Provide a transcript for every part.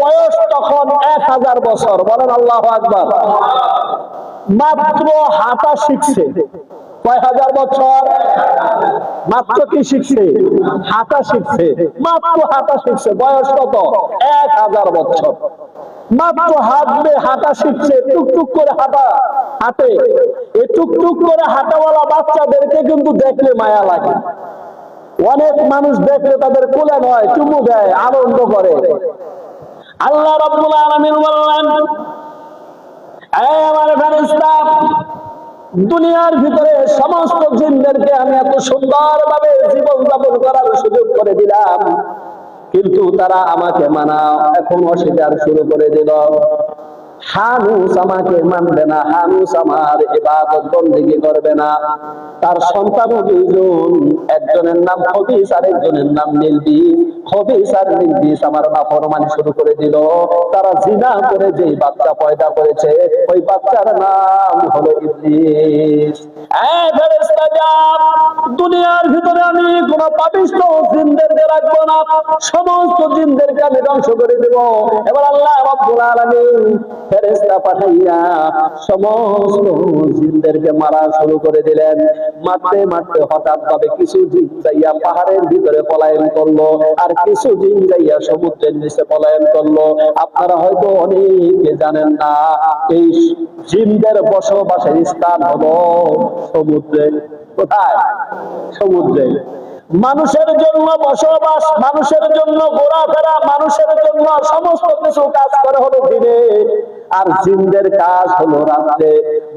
বয়স এক হাজার বছর হাঁটা শিখছে। হাঁটা কত? এক হাজার বছর। মাত্র হাঁটা শিখছে, টুকটুক করে হাঁটা, হাঁটে। এই টুকটুক করে হাঁটাওয়ালা বাচ্চাদেরকে কিন্তু দেখলে মায়া লাগে। অনেক মানুষ দেখলে তাদের কোলে নয় চুমু দেয়, আনন্দ করে। আল্লাহ রাব্বুল আলামিন বললেন দুনিয়ার ভিতরে সমস্ত জিনদেরকে আমি এত সুন্দর ভাবে জীবন যাপন করার সুযোগ করে দিলাম, কিন্তু তারা আমাকে মানা এখন অস্বীকার শুরু করে দিল। হানুস আমাকে মানবে না, হানুস আমার ইবাদত বন্দেগি করবে না। তার সন্তান দুইজন, একজনের নাম আর একজনের নাম আর আমার শুরু করে দিল। তারা জিনা করে বাচ্চা পয়দা করেছে, ওই বাচ্চার নাম হলো ইবলিস। দুনিয়ার ভিতরে আমি কোন পাপিষ্ট জিনদেরকে রাখব না। সমস্ত ধ্বংস করে দেব। এবার আল্লাহ রব্বুল আলামিন ফেরেশতা পাঠাইয়া সমস্ত জিনদেরকে মারা শুরু করে দিলেন। মারতে মারতে হঠাৎ ভাবে কিছু জিন যাইয়া পাহাড়ের ভিতরে পলায়ন করল আর কিছু জিন যাইয়া সমুদ্রের নিচে পলায়ন করল। আপনারা হয়তো অনেকে জানেন না, এই জিনদের বসবাসের স্থান হলো সমুদ্রে। কোথায়? সমুদ্রে। মানুষের জন্য বসবাস, মানুষের জন্য ঘোরাফেরা, মানুষের জন্য সমস্ত কিছু কাজ করে হলো দিনে। আর জিনদের কাজ হলো রাত্রে।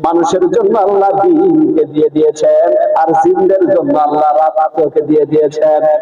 মানুষের জন্য আল্লাহ দিনকে দিয়ে দিয়েছেন, আর জিনদের জন্য আল্লাহ রাতকে দিয়ে দিয়েছেন।